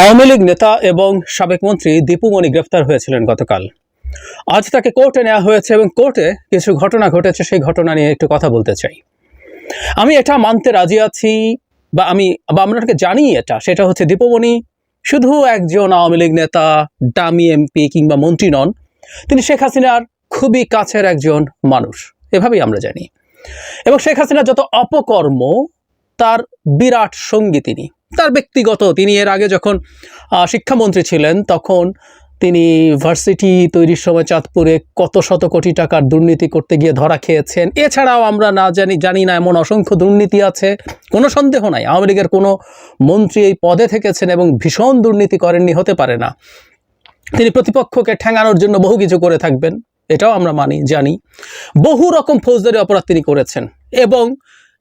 আওয়ামী লীগ নেতা এবং সাবেক মন্ত্রী দীপু মনি গ্রেফতার হয়েছিলেন গতকাল। আজ তাকে কোর্টে নেওয়া হয়েছে এবং কোর্টে কিছু ঘটনা ঘটেছে, সেই ঘটনা নিয়ে একটু কথা বলতে চাই। আমি এটা মানতে রাজি আছি বা আমি, বা আপনাকে জানি এটা, সেটা হচ্ছে দীপুমণি শুধু একজন আওয়ামী লীগ নেতা ডামি এমপি কিংবা মন্ত্রী নন, তিনি শেখ হাসিনার খুবই কাছের একজন মানুষ, এভাবেই আমরা জানি। এবং শেখ হাসিনার যত অপকর্ম, তার বিরাট সঙ্গী তিনি। তার ব্যক্তিগত, তিনি এর আগে যখন শিক্ষামন্ত্রী ছিলেন, তখন তিনি ভার্সিটি তৈরির সময় চাঁদপুরে কত শত কোটি টাকার দুর্নীতি করতে গিয়ে ধরা খেয়েছেন। এছাড়াও আমরা না জানি জানি না এমন অসংখ্য দুর্নীতি আছে, কোনো সন্দেহ নাই, আওয়ামী লীগের কোনো মন্ত্রী এই পদে থেকেছেন এবং ভীষণ দুর্নীতি করেননি, হতে পারে না। তিনি প্রতিপক্ষকে ঠ্যাঙানোর জন্য বহু কিছু করে থাকবেন, এটাও আমরা মানি, জানি। বহু রকম ফৌজদারি অপরাধ তিনি করেছেন এবং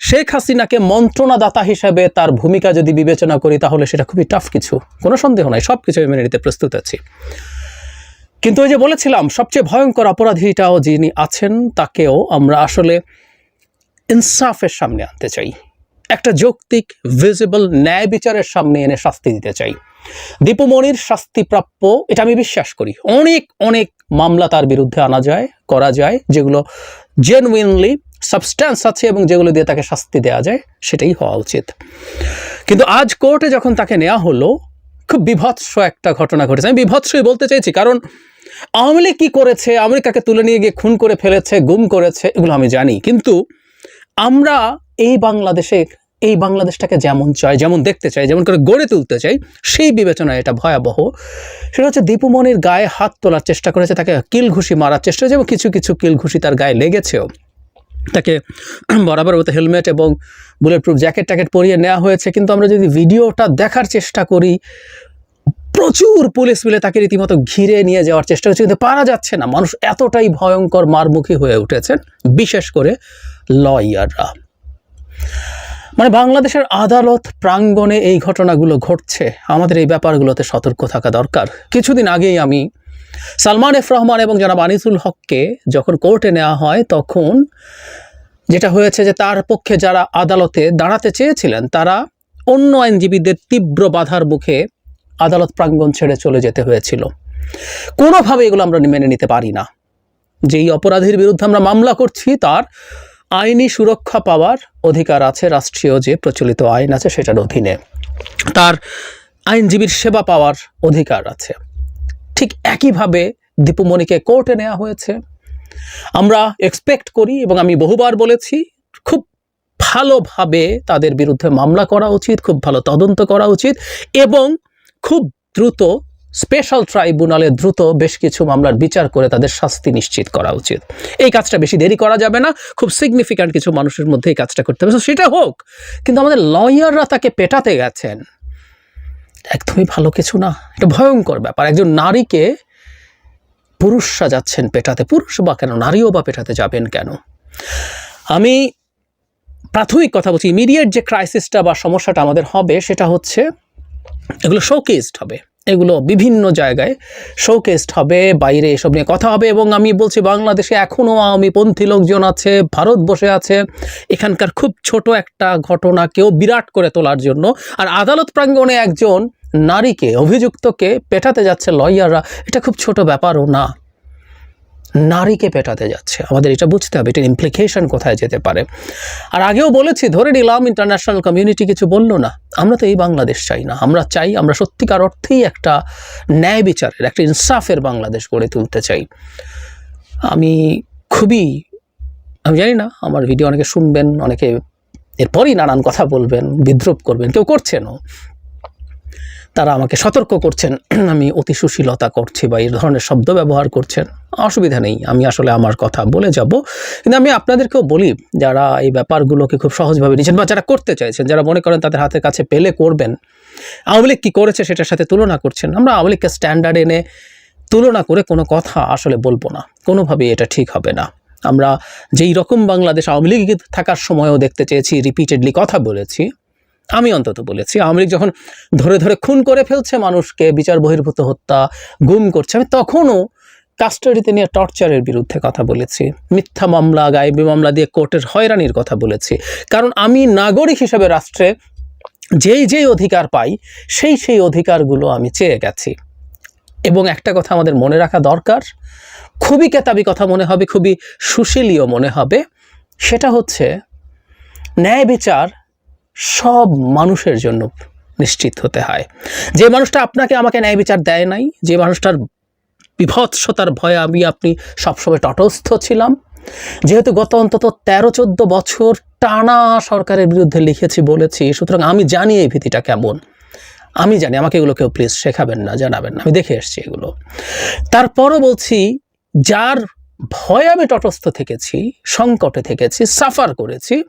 শেখ হাসিনাকে মন্ত্রণাদাতা হিসেবে তার ভূমিকা যদি বিবেচনা করি, তাহলে সেটা খুবই টাফ কিছু। কোনো সন্দেহ নাই সব কিছু মেনে নিতে প্রস্তুত আছি। কিন্তু ওই যে বলেছিলাম, সবচেয়ে ভয়ঙ্কর অপরাধীটাও যিনি আছেন, তাকেও আমরা আসলে ইনসাফের সামনে আনতে চাই। একটা যৌক্তিক ভিজিবল ন্যায় বিচারের সামনে এনে শাস্তি দিতে চাই। দীপুমণির শাস্তিপ্রাপ্য এটা আমি বিশ্বাস করি। অনেক অনেক মামলা তার বিরুদ্ধে আনা যায়, করা যায়, যেগুলো জেনুইনলি সাবস্ট্যান্স আছে এবং যেগুলো দিয়ে তাকে শাস্তি দেওয়া যায়, সেটাই হওয়া উচিত। কিন্তু আজ কোর্টে যখন তাকে নেওয়া হলো, খুব বিভৎস একটা ঘটনা ঘটেছে। আমি বিভৎসই বলতে চাইছি, কারণ আওয়ামী লীগ কী করেছে লীগ তুলে নিয়ে গিয়ে খুন করে ফেলেছে, গুম করেছে, এগুলো আমি জানি। কিন্তু আমরা এই বাংলাদেশে, এই বাংলাদেশটাকে যেমন চাই, যেমন দেখতে চাই, যেমন করে গড়ে তুলতে চাই, সেই বিবেচনায় এটা ভয়াবহ। সেটা হচ্ছে দীপুমণির গায়ে হাত তোলার চেষ্টা করেছে, তাকে কিল ঘুষি মারার চেষ্টা হয়েছে এবং কিছু কিছু কিল ঘুষি তার গায়ে লেগেছেও। তাকে বরাবর মতো হেলমেট এবং বুলেট প্রুফ জ্যাকেট ট্যাকেট পরিয়ে নেওয়া হয়েছে। কিন্তু আমরা যদি ভিডিওটা দেখার চেষ্টা করি, প্রচুর পুলিশ মিলে তাকে রীতিমতো ঘিরে নিয়ে যাওয়ার চেষ্টা হচ্ছে কিন্তু পারা যাচ্ছে না। মানুষ এতটাই ভয়ঙ্কর মারমুখী হয়ে উঠেছেন, বিশেষ করে লয়াররা মানে বাংলাদেশের আদালত প্রাঙ্গণে এই ঘটনাগুলো ঘটছে। আমাদের এই ব্যাপারগুলোতে সতর্ক থাকা দরকার। কিছুদিন আগেই আমি সালমান এফ রহমান এবং জনাব আনিসুল হককে যখন কোর্টে নেওয়া হয়, তখন যেটা হয়েছে যে তার পক্ষে যারা আদালতে দাঁড়াতে চেয়েছিলেন, তারা অন্য আইনজীবীদের তীব্র বাধার মুখে আদালত প্রাঙ্গণ ছেড়ে চলে যেতে হয়েছিল। কোনোভাবে এগুলো আমরা মেনে নিতে পারি না। যেই অপরাধীর বিরুদ্ধে আমরা মামলা করছি, তার আইনি সুরক্ষা পাওয়ার অধিকার আছে, রাষ্ট্রীয় যে প্রচলিত আইন আছে, সেটার অধীনে। তার আইনজীবীর সেবা পাওয়ার অধিকার আছে। ঠিক একইভাবে দীপুমণিকে কোর্টে নেওয়া হয়েছে। আমরা এক্সপেক্ট করি এবং আমি বহুবার বলেছি, খুব ভালোভাবে তাদের বিরুদ্ধে মামলা করা উচিত, খুব ভালো তদন্ত করা উচিত এবং খুব দ্রুত স্পেশাল ট্রাইব্যুনালে দ্রুত বেশ কিছু মামলার বিচার করে তাদের শাস্তি নিশ্চিত করা উচিত। এই কাজটা বেশি দেরি করা যাবে না, খুব সিগনিফিক্যান্ট কিছু মানুষের মধ্যে এই কাজটা করতে হবে। সেটা হোক, কিন্তু আমাদের লয়াররা তাকে পেটাতে গেছেন। একদমই ভালো কিছু না। এটা ভয়ঙ্কর ব্যাপার। একজন নারীকে পুরুষরা যাচ্ছেন পেটাতে। পুরুষ বা কেন? নারীও বা পেটাতে যাবেন কেন? আমি প্রাথমিক কথা বলছি ইমিডিয়েট যে ক্রাইসিসটা বা সমস্যাটা আমাদের হবে, সেটা হচ্ছে এগুলো শোকেসড হবে। এগুলো বিভিন্ন জায়গায় শোকেস্ট হবে, বাইরে এসব নিয়ে কথা হবে এবং আমি বলছি বাংলাদেশে এখনও আওয়ামীপন্থী লোকজন আছে, ভারত বসে আছে। এখানকার খুব ছোট একটা ঘটনাকেও বিরাট করে তোলার জন্য। আর আদালত প্রাঙ্গণে একজন নারীকে, অভিযুক্তকে পেটাতে যাচ্ছে লয়াররা এটা খুব ছোট ব্যাপারও না। নারীকে পেটাতে যাচ্ছে। আমাদের এটা বুঝতে হবে, এটার ইমপ্লিকেশন কোথায় যেতে পারে। আর আগেও বলেছি, ধরে নিলাম ইন্টারন্যাশনাল কমিউনিটি কিছু বলল না, আমরা তো এই বাংলাদেশ চাই না। আমরা চাই আমরা সত্যিকার অর্থেই একটা ন্যায় বিচারের, একটা ইনসাফের বাংলাদেশ গড়ে তুলতে চাই। আমি খুবই, আমি জানি না, আমার ভিডিও অনেকে শুনবেন, অনেকে এরপরই নানান কথা বলবেন, বিদ্রুপ করবেন, কেউ করছেনও। তারা আমাকে সতর্ক করছেন, আমি অতি সুশীলতা করছি বা এই ধরনের শব্দ ব্যবহার করছেন। অসুবিধা নেই, আমি আসলে আমার কথা বলে যাব। কিন্তু আমি আপনাদেরকেও বলি, যারা এই ব্যাপারগুলোকে খুব সহজভাবে নিচ্ছেন বা যারা করতে চাইছেন, যারা মনে করেন তাদের হাতের কাছে পেলে করবেন, আওয়ামী লীগ কী করেছে সেটার সাথে তুলনা করছেন। আমরা আওয়ামী লীগকে স্ট্যান্ডার্ড এনে তুলনা করে কোনো কথা আসলে বলব না, কোনোভাবেই এটা ঠিক হবে না। আমরা যেই রকম বাংলাদেশ আওয়ামী লীগ থাকার সময়ও দেখতে চেয়েছি রিপিটেডলি কথা বলেছি আমি অন্তত বলেছি লীগ যখন ধরে ধরে খুন করে ফেলছে মানুষকে, বিচার বহির্ভূত হত্যা, গুম করছে, আমি তখনও কাস্টাডিতে নিয়ে টর্চারের বিরুদ্ধে কথা বলেছি, মিথ্যা মামলা, গায়েবী মামলা দিয়ে কোর্টের হয়রানির কথা বলেছি। কারণ আমি নাগরিক হিসেবে রাষ্ট্রে যেই যেই অধিকার পাই, সেই সেই অধিকারগুলো আমি চেয়ে গেছি। এবং একটা কথা আমাদের মনে রাখা দরকার, খুবই কেতাবি কথা মনে হবে, খুবই সুশীলীয় মনে হবে, সেটা হচ্ছে ন্যায় বিচার সব মানুষের জন্য নিশ্চিত হতে হয়। যে মানুষটা আপনাকে আমাকে ন্যায় বিচার দেয় নাই, যে মানুষটার বিভৎসতার ভয়ে আমি, আপনি সবসময় তটস্থ ছিলাম। যেহেতু গত অন্তত তেরো, চোদ্দ বছর টানা সরকারের বিরুদ্ধে লিখেছি, বলেছি, সুতরাং আমি জানি এই ভীতিটা কেমন। আমি জানি, আমাকে এগুলো কেউ প্লিজ শেখাবেন না, জানাবেন না। আমি দেখে এসেছি এগুলো। তারপরও বলছি, যার ভয়ে আমি তটস্থ থেকেছি, সংকটে থেকেছি সাফার করেছি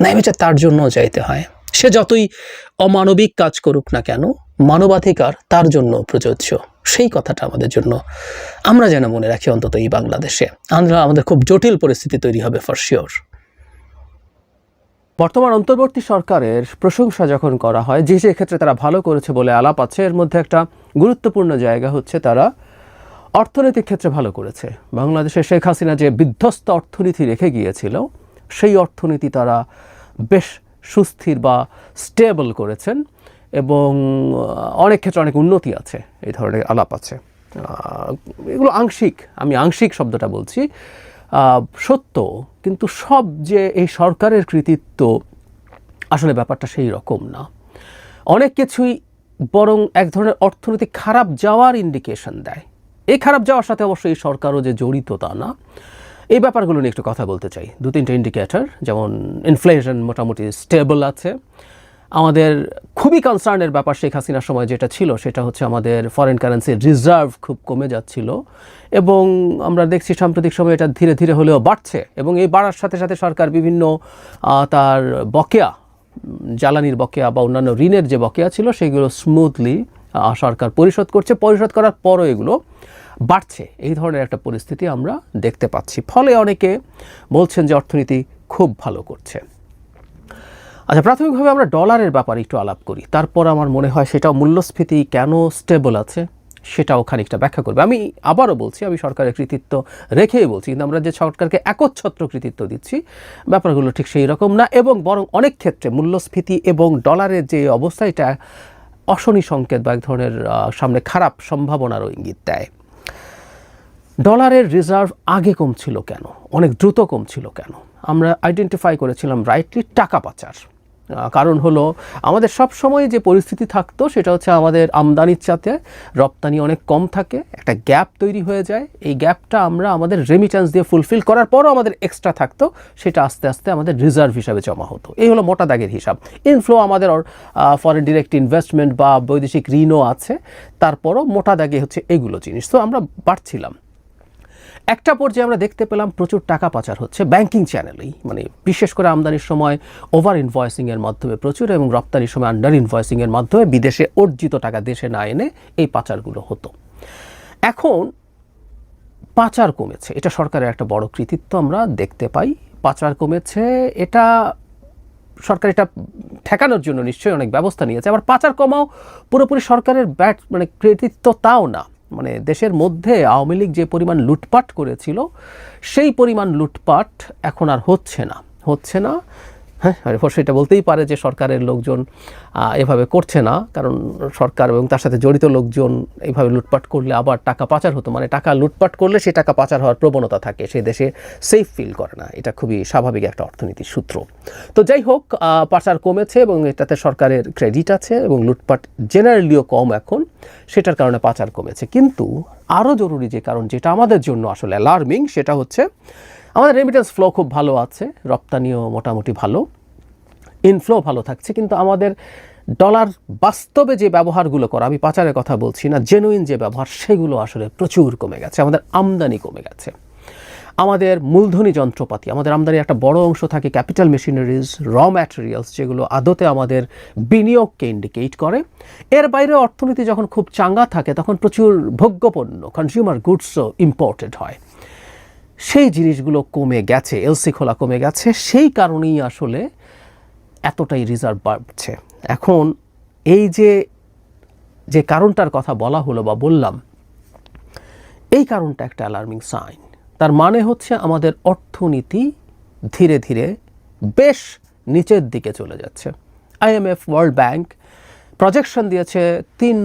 ন্যায় বিচার তার জন্য চাইতে হয়। সে যতই অমানবিক কাজ করুক না কেন, মানবাধিকার তার জন্য প্রযোজ্য। সেই কথাটা আমাদের জন্য আমরা যেন মনে রাখি অন্তত এই বাংলাদেশে। আমরা আমাদের খুব জটিল পরিস্থিতি তৈরি হবে ফর শিওর বর্তমান অন্তর্বর্তী সরকারের প্রশংসা যখন করা হয়, যে যে ক্ষেত্রে তারা ভালো করেছে বলে আলাপ আছে, এর মধ্যে একটা গুরুত্বপূর্ণ জায়গা হচ্ছে তারা অর্থনৈতিক ক্ষেত্রে ভালো করেছে। বাংলাদেশে শেখ হাসিনা যে বিধ্বস্ত অর্থনীতি রেখে গিয়েছিল সেই অর্থনীতি তারা বেশ সুস্থির বা স্টেবল করেছেন এবং অনেক ক্ষেত্রে অনেক উন্নতি আছে, এই ধরনের আলাপ আছে। এগুলো আংশিক, আমি আংশিক শব্দটা বলছি। সত্য, কিন্তু সব যে এই সরকারের কৃতিত্ব আসলে ব্যাপারটা সেই রকম না। অনেক কিছুই বরং এক ধরনের অর্থনীতি খারাপ যাওয়ার ইন্ডিকেশন দেয়। এই খারাপ যাওয়ার সাথে অবশ্যই সরকারও যে জড়িত তা না। এই ব্যাপারগুলো নিয়ে একটু কথা বলতে চাই। দু তিনটে ইন্ডিকেটার যেমন ইনফ্লেশন মোটামুটি স্টেবল আছে। আমাদের খুবই কনসার্নের ব্যাপার শেখ হাসিনার সময় যেটা ছিল, সেটা হচ্ছে আমাদের ফরেন কারেন্সির রিজার্ভ খুব কমে যাচ্ছিল এবং আমরা দেখছি সাম্প্রতিক সময়ে এটা ধীরে ধীরে হলেও বাড়ছে এবং এই বাড়ার সাথে সাথে সরকার বিভিন্ন তার বকেয়া জ্বালানির বকেয়া বা অন্যান্য ঋণের যে বকেয়া ছিল, সেগুলো স্মুথলি সরকার পরিশোধ করছে। পরিশোধ করার পরও এগুলো বাড়ছে। এই ধরনের একটা পরিস্থিতি আমরা দেখতে পাচ্ছি। ফলে অনেকে বলছেন যে অর্থনীতি খুব ভালো করছে। আচ্ছা প্রাথমিকভাবে আমরা ডলারের ব্যাপারে একটু আলাপ করি। তারপর আমার মনে হয় সেটাও মূল্যস্ফীতি কেন স্টেবল আছে, সেটাও খানিকটা ব্যাখ্যা করবে। আমি আবারও বলছি, আমি সরকারের কৃতিত্ব রেখেই বলছি, কিন্তু আমরা যে সরকারকে একচ্ছত্র কৃতিত্ব দিচ্ছি, ব্যাপারগুলো ঠিক সেই রকম না, এবং বরং অনেক ক্ষেত্রে মূল্যস্ফীতি এবং ডলারের যে অবস্থা, এটা অশনি সংকেত বা এক ধরনের সামনে খারাপ সম্ভাবনারও ইঙ্গিত দেয়। ডলারের রিজার্ভ আগে কমছিল কেন? অনেক দ্রুত কমছিল কেন? আমরা আইডেন্টিফাই করেছিলাম রাইটলি টাকা পাচার। কারণ হলো আমাদের সব সময় যে পরিস্থিতি থাকতো সেটা হচ্ছে আমাদের আমদানির সাথে রপ্তানি অনেক কম থাকে, একটা গ্যাপ তৈরি হয়ে যায়। এই গ্যাপটা আমরা আমাদের রেমিটেন্স দিয়ে ফুলফিল করার পরও আমাদের এক্সট্রা থাকতো, সেটা আস্তে আস্তে আমাদের রিজার্ভ হিসাবে জমা হতো। এই হলো মোটা দাগের হিসাব। ইনফ্লো আমাদের ফরেন ডিরেক্ট ইনভেস্টমেন্ট বা বৈদেশিক ঋণও আছে, তারপরও মোটা দাগে হচ্ছে এগুলো জিনিস। তো আমরা বাড়ছিলাম। একটা পর্যায়ে আমরা দেখতে পেলাম প্রচুর টাকা পাচার হচ্ছে ব্যাংকিং চ্যানেলেই মানে বিশেষ করে আমদানির সময় ওভার ইনভয়েসিংয়ের মাধ্যমে প্রচুর এবং রপ্তানির সময় আন্ডার ইনভয়েসিংয়ের মাধ্যমে বিদেশে অর্জিত টাকা দেশে না এনে এই পাচারগুলো হতো। এখন পাচার কমেছে। এটা সরকারের একটা বড় কৃতিত্ব আমরা দেখতে পাই। পাচার কমেছে, এটা সরকার এটা ঠেকানোর জন্য নিশ্চয়ই অনেক ব্যবস্থা নিয়েছে। আবার পাচার কমাও পুরোপুরি সরকারের ব্যাট মানে কৃতিত্ব তাও না। মানে দেশের মধ্যে আওয়ামী লীগ যে পরিমাণ লুটপাট করেছিল, সেই পরিমাণ লুটপাট এখন আর হচ্ছে না হচ্ছে না। হ্যাঁ অবশ্য এটা বলতেই পারে যে সরকারের লোকজন এভাবে করছে না। কারণ সরকার এবং তার সাথে জড়িত লোকজন এইভাবে লুটপাট করলে আবার টাকা পাচার হতো। মানে টাকা লুটপাট করলে সেই টাকা পাচার হওয়ার প্রবণতা থাকে। সেই দেশে সেফ ফিল করে না। এটা খুবই স্বাভাবিক একটা অর্থনীতির সূত্র। তো যাই হোক পাচার কমেছে এবং এটাতে সরকারের ক্রেডিট আছে এবং লুটপাট জেনারেলিও কম এখন। সেটার কারণে পাচার কমেছে। কিন্তু আরও জরুরি যে কারণ, যেটা আমাদের জন্য আসলে অ্যালার্মিং সেটা হচ্ছে আমাদের রেমিটেন্স ফ্লো খুব ভালো আছে, রপ্তানিও মোটামুটি ভালো ইনফ্লো ভালো থাকছে, কিন্তু আমাদের ডলার বাস্তবে যে ব্যবহারগুলো করা, আমি পাচারের কথা বলছি না জেনুইন যে ব্যবহার, সেগুলো আসলে প্রচুর কমে গেছে, আমাদের আমদানি কমে গেছে। আমাদের মূলধনী যন্ত্রপাতি, আমাদের আমদানি একটা বড় অংশ থাকে ক্যাপিটাল মেশিনারিজ র ম্যাটেরিয়ালস যেগুলো আদতে আমাদের বিনিয়োগকে ইন্ডিকেট করে। এর বাইরে অর্থনীতি যখন খুব চাঙ্গা থাকে, তখন প্রচুর ভোগ্যপণ্য কনজিউমার গুডসও ইম্পোর্টেড হয়। সেই জিনিসগুলো কমে গেছে এলসি খোলা কমে গেছে, সেই কারণেই আসলে এতটাই রিজার্ভ বাড়ছে। এখন এই যে যে কারণটার কথা বলা হলো বা বললাম, এই কারণটা একটা অ্যালার্মিং সাইন তার মানে হচ্ছে আমাদের অর্থনীতি ধীরে ধীরে বেশ নিচের দিকে চলে যাচ্ছে। আইএমএফ ওয়ার্ল্ড ব্যাংক প্রজেকশন দিয়েছে তিন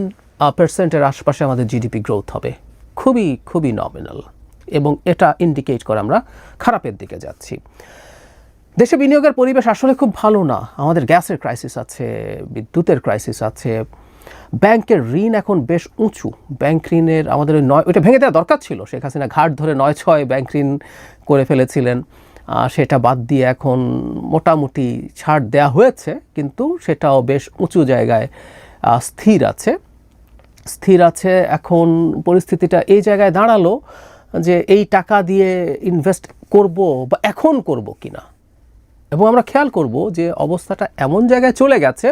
পার্সেন্টের আশপাশে আমাদের জিডিপি গ্রোথ হবে। খুবই খুবই নমিনাল এবং এটা ইন্ডিকেট করে আমরা খারাপের দিকে যাচ্ছি। দেশে বিনিয়োগের পরিবেশ আসলে খুব ভালো না। আমাদের গ্যাসের ক্রাইসিস আছে, বিদ্যুতের ক্রাইসিস আছে। ব্যাংকের ঋণ এখন বেশ উঁচু। ব্যাংক ঋণের আমাদের ওই নয়, ওইটা ভেঙে দেওয়া দরকার ছিল। শেখ হাসিনা ঘাট ধরে নয় ছয় ব্যাংক ঋণ করে ফেলেছিলেন। সেটা বাদ দিয়ে এখন মোটামুটি ছাড় দেয়া হয়েছে, কিন্তু সেটাও বেশ উঁচু জায়গায় স্থির আছে। স্থির আছে, এখন পরিস্থিতিটা এই জায়গায় দাঁড়াল। যে এই টাকা দিয়ে ইনভেস্ট করব বা এখন করব কি না এবং আমরা খেয়াল করব যে অবস্থাটা এমন জায়গায় চলে গেছে,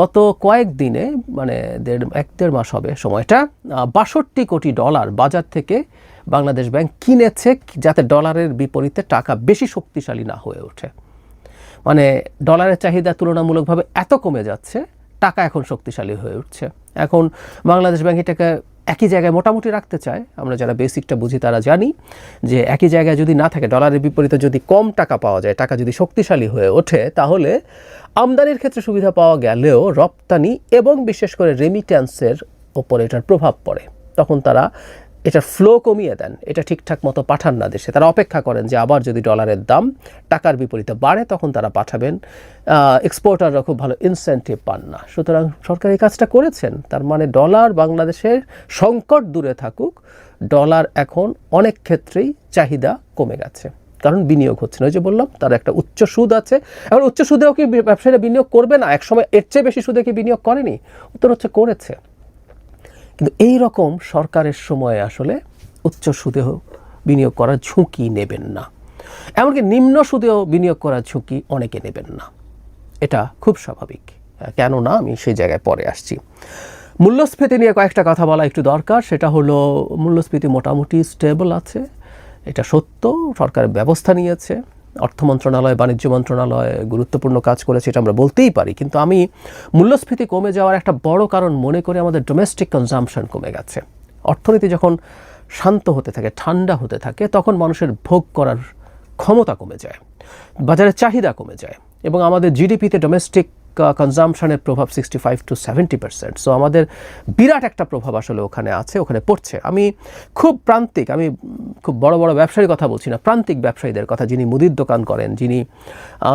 গত কয়েক দিনে মানে দেড়, এক দেড় মাস হবে সময়টা বাষট্টি কোটি ডলার বাজার থেকে বাংলাদেশ ব্যাংক কিনেছে যাতে ডলারের বিপরীতে টাকা বেশি শক্তিশালী না হয়ে ওঠে। মানে ডলারের চাহিদা তুলনামূলকভাবে এত কমে যাচ্ছে, টাকা এখন শক্তিশালী হয়ে উঠছে। এখন বাংলাদেশ ব্যাংক এটাকে একই জায়গায় মোটামুটি রাখতে চায়, আমরা যারা বেসিকটা বুঝি তারা জানি যে একই জায়গায় যদি না থাকে ডলারের বিপরীতে যদি কম টাকা পাওয়া যায়, টাকা যদি শক্তিশালী হয়ে ওঠে, তাহলে আমদানির ক্ষেত্রে সুবিধা পাওয়া গেলেও রপ্তানি এবং বিশেষ করে রেমিট্যান্সের ওপর এটার প্রভাব পড়ে। তখন তারা এটার ফ্লো কমিয়ে দেন, এটা ঠিকঠাক মতো পাঠান না দেশে। তারা অপেক্ষা করেন যে আবার যদি ডলারের দাম টাকার বিপরীতে বাড়ে, তখন তারা পাঠাবেন। এক্সপোর্টাররা খুব ভালো ইনসেন্টিভ পান না। সুতরাং সরকার এই কাজটা করেছেন। তার মানে ডলার বাংলাদেশের সংকট দূরে থাকুক ডলার এখন অনেক ক্ষেত্রেই চাহিদা কমে গেছে। কারণ বিনিয়োগ হচ্ছে না। ওই যে বললাম, তার একটা উচ্চ সুদ আছে। এখন উচ্চ সুদেও কি ব্যবসায়ীরা বিনিয়োগ করবে না? একসময় এর চেয়ে বেশি সুদে কি বিনিয়োগ করেনি? উত্তর হচ্ছে করেছে। কিন্তু এই রকম সরকারের সময়ে আসলে উচ্চ সুদেও বিনিয়োগ করার ঝুঁকি নেবেন না। এমনকি নিম্ন সুদেও বিনিয়োগ করার ঝুঁকি অনেকে নেবেন না। এটা খুব স্বাভাবিক। কেননা আমি সেই জায়গায় পরে আসছি। মূল্যস্ফীতি নিয়ে কয়েকটা কথা বলা একটু দরকার। সেটা হলো, মূল্যস্ফীতি মোটামুটি স্টেবল আছে। এটা সত্য। সরকার ব্যবস্থা নিয়েছে। অর্থ মন্ত্রণালয়, বাণিজ্য মন্ত্রণালয় গুরুত্বপূর্ণ কাজ করেছে, এটা আমরা বলতেই পারি। কিন্তু আমি মূল্যস্ফীতি কমে যাওয়ার একটা বড় কারণ মনে করি আমাদের ডোমেস্টিক কনজামশন কমে গেছে। অর্থনীতি যখন শান্ত হতে থাকে, ঠান্ডা হতে থাকে, তখন মানুষের ভোগ করার ক্ষমতা কমে যায়, বাজারের চাহিদা কমে যায় এবং আমাদের জিডিপিতে ডোমেস্টিক কনজামশনের প্রভাব sixty five to seventy percent so আমাদের বিরাট একটা প্রভাব আসলে ওখানে আছে, ওখানে পড়ছে। আমি খুব প্রান্তিক, আমি খুব বড় বড় ব্যবসায়ীর কথা বলছি না, প্রান্তিক ব্যবসায়ীদের কথা। যিনি মুদির দোকান করেন, যিনি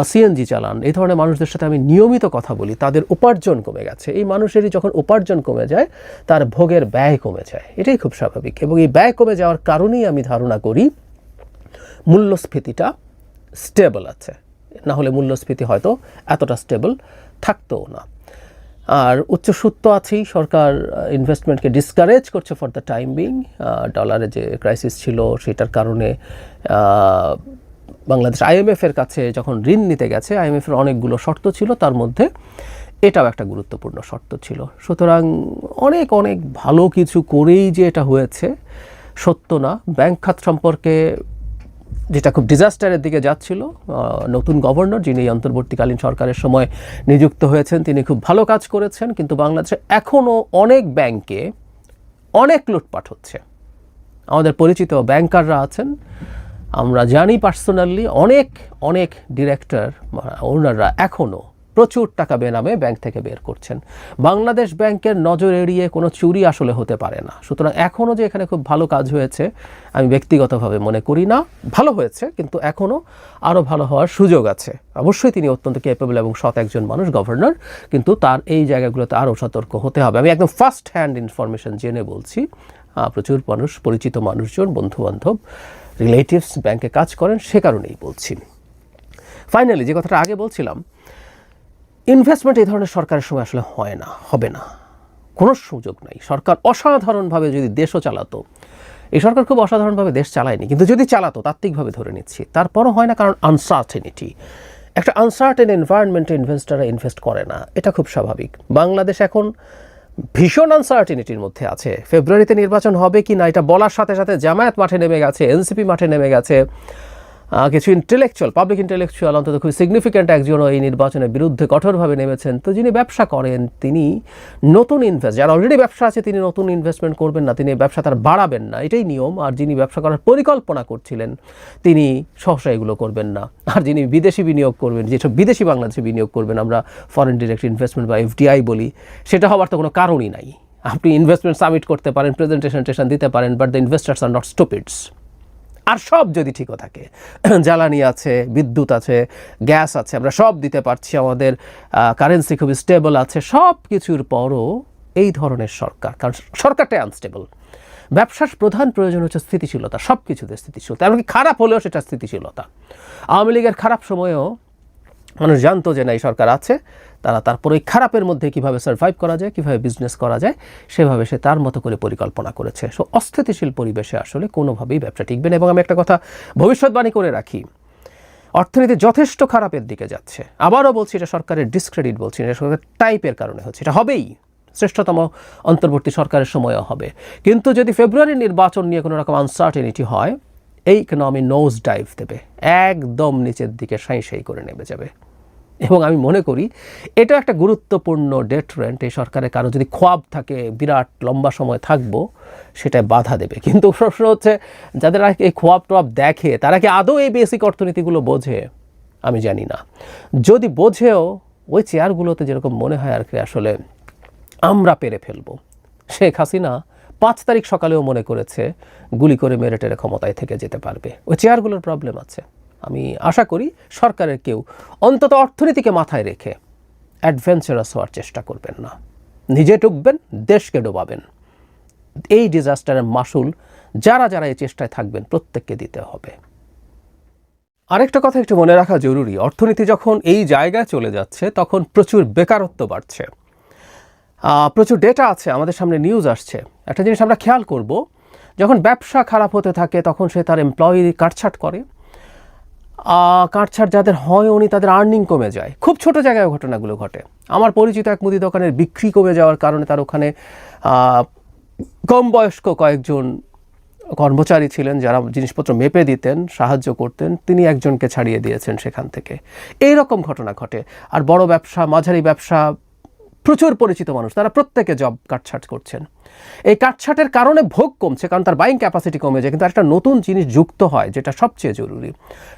সিএনজি চালান, এই ধরনের মানুষদের সাথে আমি নিয়মিত কথা বলি। তাদের উপার্জন কমে গেছে। এই মানুষেরই যখন উপার্জন কমে যায়, তার ভোগের ব্যয় কমে যায়। এটাই খুব স্বাভাবিক। এবং এই ব্যয় কমে যাওয়ার কারণেই আমি ধারণা করি, মূল্যস্ফীতিটা স্টেবল আছে। না হলে মূল্যস্ফীতি হয়তো এতটা স্টেবল থাকতোও না। আর উচ্চ সুদ তো আছেই, সরকার ইনভেস্টমেন্টকে ডিসকারেজ করছে ফর দ্য টাইম বিং ডলারে যে ক্রাইসিস ছিল, সেটার কারণে বাংলাদেশ আইএমএফের কাছে যখন ঋণ নিতে গেছে আইএমএফের অনেকগুলো শর্ত ছিল, তার মধ্যে এটাও একটা গুরুত্বপূর্ণ শর্ত ছিল। সুতরাং অনেক অনেক ভালো কিছু করেই যে এটা হয়েছে, সত্য না। ব্যাংক খাত সম্পর্কে যেটা খুব ডিজাস্টারের দিকে যাচ্ছিল নতুন গভর্নর যিনি অন্তর্বর্তীকালীন সরকারের সময় নিযুক্ত হয়েছেন, তিনি খুব ভালো কাজ করেছেন, কিন্তু বাংলাদেশে এখনও অনেক ব্যাংকে অনেক লুটপাট হচ্ছে। আমাদের পরিচিত ব্যাংকাররা আছেন। আমরা জানি পার্সোনালি অনেক অনেক ডিরেক্টর ওনাররা এখনও প্রচুর টাকা বেনামে ব্যাংক থেকে বের করছেন। বাংলাদেশ ব্যাংকের নজর এড়িয়ে কোনো চুরি আসলে হতে পারে না। সুতরাং এখনও যে এখানে খুব ভালো কাজ হয়েছে, আমি ব্যক্তিগতভাবে মনে করি না। ভালো হয়েছে, কিন্তু এখনও আরও ভালো হওয়ার সুযোগ আছে। অবশ্যই তিনি অত্যন্ত ক্যাপেবল এবং সৎ একজন মানুষ গভর্নর কিন্তু তার এই জায়গাগুলোতে আরও সতর্ক হতে হবে। আমি একদম ফার্স্ট হ্যান্ড ইনফরমেশন জেনে বলছি। প্রচুর মানুষ, পরিচিত মানুষজন, বন্ধুবান্ধব রিলেটিভস ব্যাংকে কাজ করেন, সে কারণেই বলছি। ফাইনালি যে কথাটা আগে বলছিলাম ইনভেস্টমেন্ট এই ধরনের সরকারের সময় আসলে হয় না, হবে না। কোনো সুযোগ নাই। সরকার অসাধারণভাবে যদি দেশও চালাতো, এই সরকার খুব অসাধারণভাবে দেশ চালায়নি, কিন্তু যদি চালাতো, তাত্ত্বিকভাবে ধরে নিচ্ছি, তারপরও হয় না কারণ আনসার্টেনিটি একটা আনসার্টেন এনভায়রনমেন্টে ইনভেস্টাররা ইনভেস্ট করে না, এটা খুব স্বাভাবিক। বাংলাদেশ এখন ভীষণ আনসার্টেনিটির মধ্যে আছে। ফেব্রুয়ারিতে নির্বাচন হবে কি না, এটা বলার সাথে সাথে জামায়াত মাঠে নেমে গেছে এনসিপি মাঠে নেমে গেছে। কিছু ইন্টেলেকচুয়াল পাবলিক ইন্টেলেকচুয়াল অন্তত খুব সিগনিফিক্যান্ট একজনও এই নির্বাচনের বিরুদ্ধে কঠোরভাবে নেমেছেন। তো যিনি ব্যবসা করেন, তিনি নতুন ইনভেস্ট যার অলরেডি ব্যবসা আছে, তিনি নতুন ইনভেস্টমেন্ট করবেন না, তিনি ব্যবসা তার বাড়াবেন না। এটাই নিয়ম, আর যিনি ব্যবসা করার পরিকল্পনা করছিলেন, তিনি সহসা এগুলো করবেন না। আর যিনি বিদেশি বিনিয়োগ করবেন, যেসব বিদেশি বাংলাদেশে বিনিয়োগ করবেন, আমরা ফরেন ডিরেক্ট ইনভেস্টমেন্ট বা এফডিআই বলি, সেটা হওয়ার তো কোনো কারণই নাই। আপনি ইনভেস্টমেন্ট সাবমিট করতে পারেন প্রেজেন্টেশন টেশন দিতে পারেন but the investors are not stupids আর সব যদি ঠিকও থাকে। জ্বালানি আছে, বিদ্যুৎ আছে, গ্যাস আছে, আমরা সব দিতে পারছি, আমাদের কারেন্সি খুব স্টেবল আছে। সব কিছুর পরও এই ধরনের সরকার, কারণ সরকারটাই আনস্টেবল ব্যবসার প্রধান প্রয়োজন হচ্ছে স্থিতিশীলতা সব কিছুতে স্থিতিশীলতা, এমনকি খারাপ হলেও সেটা স্থিতিশীলতা। আওয়ামী লীগের খারাপ সময়েও মানুষ জানতো যে না, এই সরকার আছে। তারা তারপর ওই খারাপের মধ্যে কীভাবে সার্ভাইভ করা যায়, কীভাবে বিজনেস করা যায়, সেভাবে সে তার মতো করে পরিকল্পনা করেছে। সো অস্থিতিশীল পরিবেশে আসলে কোনোভাবেই ব্যবসা টিকবে না। এবং আমি একটা কথা ভবিষ্যৎবাণী করে রাখি। অর্থনীতি যথেষ্ট খারাপের দিকে যাচ্ছে। আবারও বলছি, এটা সরকারের ডিসক্রেডিট বলছি এটা সরকারের টাইপের কারণে হচ্ছে। এটা হবেই। শ্রেষ্ঠতম অন্তর্বর্তী সরকারের সময়ও হবে। কিন্তু যদি ফেব্রুয়ারির নির্বাচন নিয়ে কোনো রকম আনসার্টেনিটি হয়, এই ইকোনমি নোজ ডাইভ দেবে। একদম নিচের দিকে সাঁই সাই করে নেমে যাবে। এবং আমি মনে করি এটা একটা গুরুত্বপূর্ণ ডেটরেন্ট এই সরকারের কারও যদি খোয়াব থাকে, বিরাট লম্বা সময় থাকব, সেটায় বাধা দেবে। কিন্তু প্রশ্ন হচ্ছে, যাদের এই খোয়াব টোয়াব দেখে, তারা কি আদৌ এই বেসিক অর্থনীতিগুলো বোঝে? আমি জানি না। যদি বোঝেও, ওই চেয়ারগুলোতে যেরকম মনে হয় আর কি আসলে আমরা পেরে ফেলব। শেখ হাসিনা পাঁচ তারিখ সকালেও মনে করেছে, গুলি করে মেরে টেরে ক্ষমতায় থেকে যেতে পারবে। ওই চেয়ারগুলোর প্রবলেম আছে। আমি আশা করি সরকারের কেউ অন্তত অর্থনীতিকে মাথায় রেখে অ্যাডভেঞ্চারাস হওয়ার চেষ্টা করবেন না। নিজে ডুববেন দেশকে ডোবাবেন। এই ডিজাস্টারের মাসুল যারা যারা এই চেষ্টায় থাকবেন প্রত্যেককে দিতে হবে। আরেকটা কথা একটু মনে রাখা জরুরি, অর্থনীতি যখন এই জায়গায় চলে যাচ্ছে, তখন প্রচুর বেকারত্ব বাড়ছে। প্রচুর ডেটা আছে, আমাদের সামনে নিউজ আসছে। একটা জিনিস আমরা খেয়াল করব, যখন ব্যবসা খারাপ হতে থাকে, তখন সে তার এমপ্লয়ি কাটছাট করে। আহ, কাটছাট যাদের হয় উনি তাদের আর্নিং কমে যায়। খুব ছোট জায়গায় ঘটনাগুলো ঘটে। আমার পরিচিত এক মুদি দোকানের বিক্রি কমে যাওয়ার কারণে তার ওখানে কম বয়স্ক কয়েকজন কর্মচারী ছিলেন যারা জিনিসপত্র মেপে দিতেন সাহায্য করতেন। তিনি একজনকে ছাড়িয়ে দিয়েছেন সেখান থেকে। এই রকম ঘটনা ঘটে। আর বড় ব্যবসা মাঝারি ব্যবসা প্রচুর পরিচিত মানুষ, তারা প্রত্যেকে জব কাটছাট করছেন। এই কাটছাটের কারণে ভোগ কমছে, কারণ তার বাইং ক্যাপাসিটি কমে যায়, কিন্তু একটা নতুন জিনিস যুক্ত হয়, যেটা সবচেয়ে জরুরি,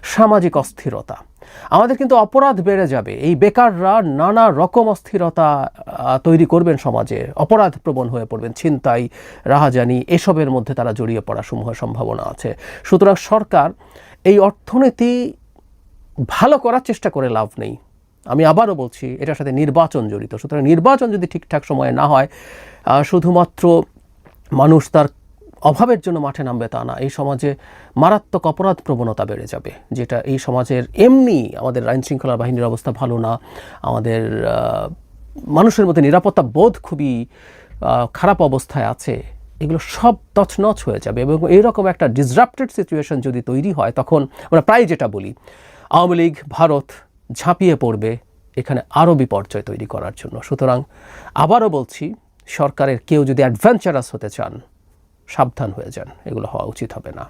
সামাজিক অস্থিরতা। আমাদের কিন্তু অপরাধ বেড়ে যাবে। এই বেকাররা নানা রকম অস্থিরতা তৈরি করবেন সমাজে অপরাধ প্রবণ হয়ে পড়বেন, ছিনতাই, রাহাজানি, এসবের মধ্যে তারা জড়িয়ে পড়া সমূহ সম্ভাবনা আছে। সুতরাং সরকার এই অর্থনীতি ভালো করার চেষ্টা করে লাভ নেই। আমি আবারও বলছি, এটার সাথে নির্বাচন জড়িত। সুতরাং নির্বাচন যদি ঠিকঠাক সময়ে না হয় শুধুমাত্র মানুষ তার অভাবের জন্য মাঠে নামবে তা না, এই সমাজে মারাত্মক অপরাধ প্রবণতা বেড়ে যাবে, যেটা এই সমাজের এমনি আমাদের আইন শৃঙ্খলা বাহিনীর অবস্থা ভালো না, আমাদের মানুষের মধ্যে নিরাপত্তা বোধ খুবই খারাপ অবস্থায় আছে, এগুলো সব তছনছ হয়ে যাবে এবং এইরকম একটা ডিসরাপ্টেড সিচুয়েশন যদি তৈরি হয়, তখন আমরা প্রায় যেটা বলি, আওয়ামী লীগ, ভারত ঝাঁপিয়ে পড়বে এখানে আরও বিপর্যয় তৈরি করার জন্য। সুতরাং আবারও বলছি, সরকারের কেউ যদি অ্যাডভেঞ্চারাস হতে চান, সাবধান হয়ে যান, এগুলো হওয়া উচিত হবে না।